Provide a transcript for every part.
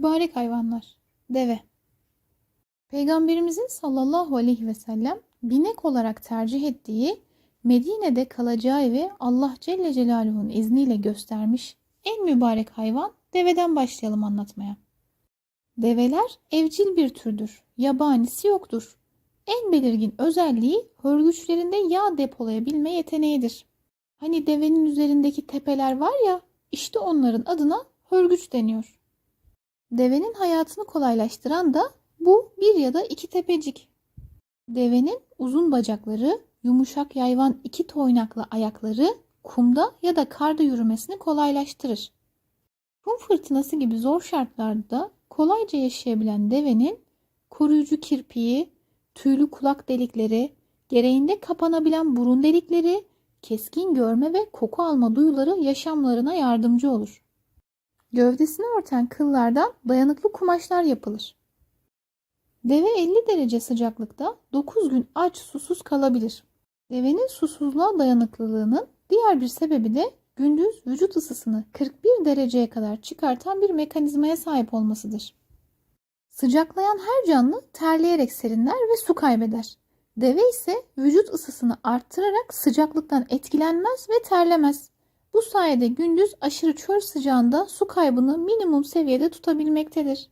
Mübarek hayvanlar. Deve. Peygamberimizin sallallahu aleyhi ve sellem binek olarak tercih ettiği Medine'de kalacağı evi Allah Celle Celaluhu'nun izniyle göstermiş en mübarek hayvan deveden başlayalım anlatmaya. Develer evcil bir türdür. Yabanisi yoktur. En belirgin özelliği hörgüçlerinde yağ depolayabilme yeteneğidir. Hani devenin üzerindeki tepeler var ya, işte onların adına hörgüç deniyor. Devenin hayatını kolaylaştıran da bu bir ya da iki tepecik. Devenin uzun bacakları, yumuşak yayvan iki toynaklı ayakları kumda ya da karda yürümesini kolaylaştırır. Kum fırtınası gibi zor şartlarda kolayca yaşayabilen devenin koruyucu kirpiği, tüylü kulak delikleri, gereğinde kapanabilen burun delikleri, keskin görme ve koku alma duyuları yaşamlarına yardımcı olur. Gövdesini örten kıllardan dayanıklı kumaşlar yapılır. Deve 50 derece sıcaklıkta 9 gün aç susuz kalabilir. Devenin susuzluğa dayanıklılığının diğer bir sebebi de gündüz vücut ısısını 41 dereceye kadar çıkartan bir mekanizmaya sahip olmasıdır. Sıcaklayan her canlı terleyerek serinler ve su kaybeder. Deve ise vücut ısısını arttırarak sıcaklıktan etkilenmez ve terlemez. Bu sayede gündüz aşırı çöl sıcağında su kaybını minimum seviyede tutabilmektedir.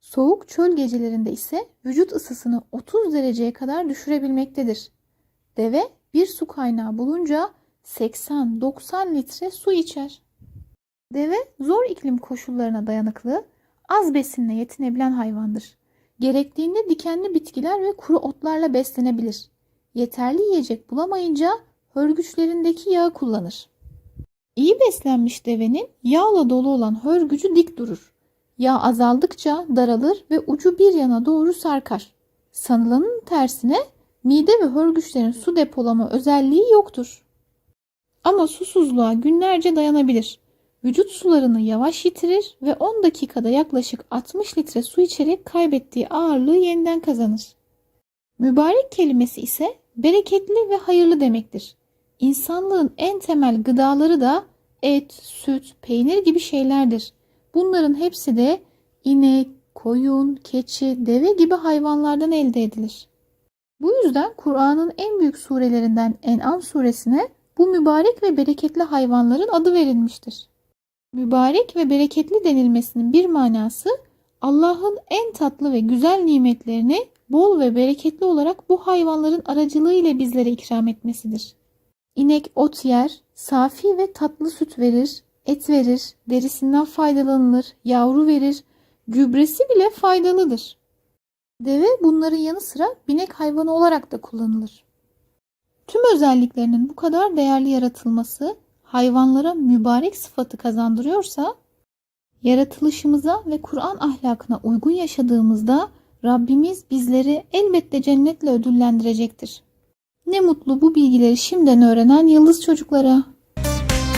Soğuk çöl gecelerinde ise vücut ısısını 30 dereceye kadar düşürebilmektedir. Deve bir su kaynağı bulunca 80-90 litre su içer. Deve zor iklim koşullarına dayanıklı, az besinle yetinebilen hayvandır. Gerektiğinde dikenli bitkiler ve kuru otlarla beslenebilir. Yeterli yiyecek bulamayınca hörgüçlerindeki yağı kullanır. İyi beslenmiş devenin yağla dolu olan hörgücü dik durur. Yağ azaldıkça daralır ve ucu bir yana doğru sarkar. Sanılanın tersine mide ve hörgüçlerin su depolama özelliği yoktur. Ama susuzluğa günlerce dayanabilir. Vücut sularını yavaş yitirir ve 10 dakikada yaklaşık 60 litre su içerek kaybettiği ağırlığı yeniden kazanır. Mübarek kelimesi ise bereketli ve hayırlı demektir. İnsanlığın en temel gıdaları da et, süt, peynir gibi şeylerdir. Bunların hepsi de inek, koyun, keçi, deve gibi hayvanlardan elde edilir. Bu yüzden Kur'an'ın en büyük surelerinden En'am suresine bu mübarek ve bereketli hayvanların adı verilmiştir. Mübarek ve bereketli denilmesinin bir manası Allah'ın en tatlı ve güzel nimetlerini bol ve bereketli olarak bu hayvanların aracılığı ile bizlere ikram etmesidir. İnek ot yer, safi ve tatlı süt verir, et verir, derisinden faydalanılır, yavru verir, gübresi bile faydalıdır. Deve bunların yanı sıra binek hayvanı olarak da kullanılır. Tüm özelliklerinin bu kadar değerli yaratılması hayvanlara mübarek sıfatı kazandırıyorsa, yaratılışımıza ve Kur'an ahlakına uygun yaşadığımızda Rabbimiz bizleri elbette cennetle ödüllendirecektir. Ne mutlu bu bilgileri şimdiden öğrenen yıldız çocuklara.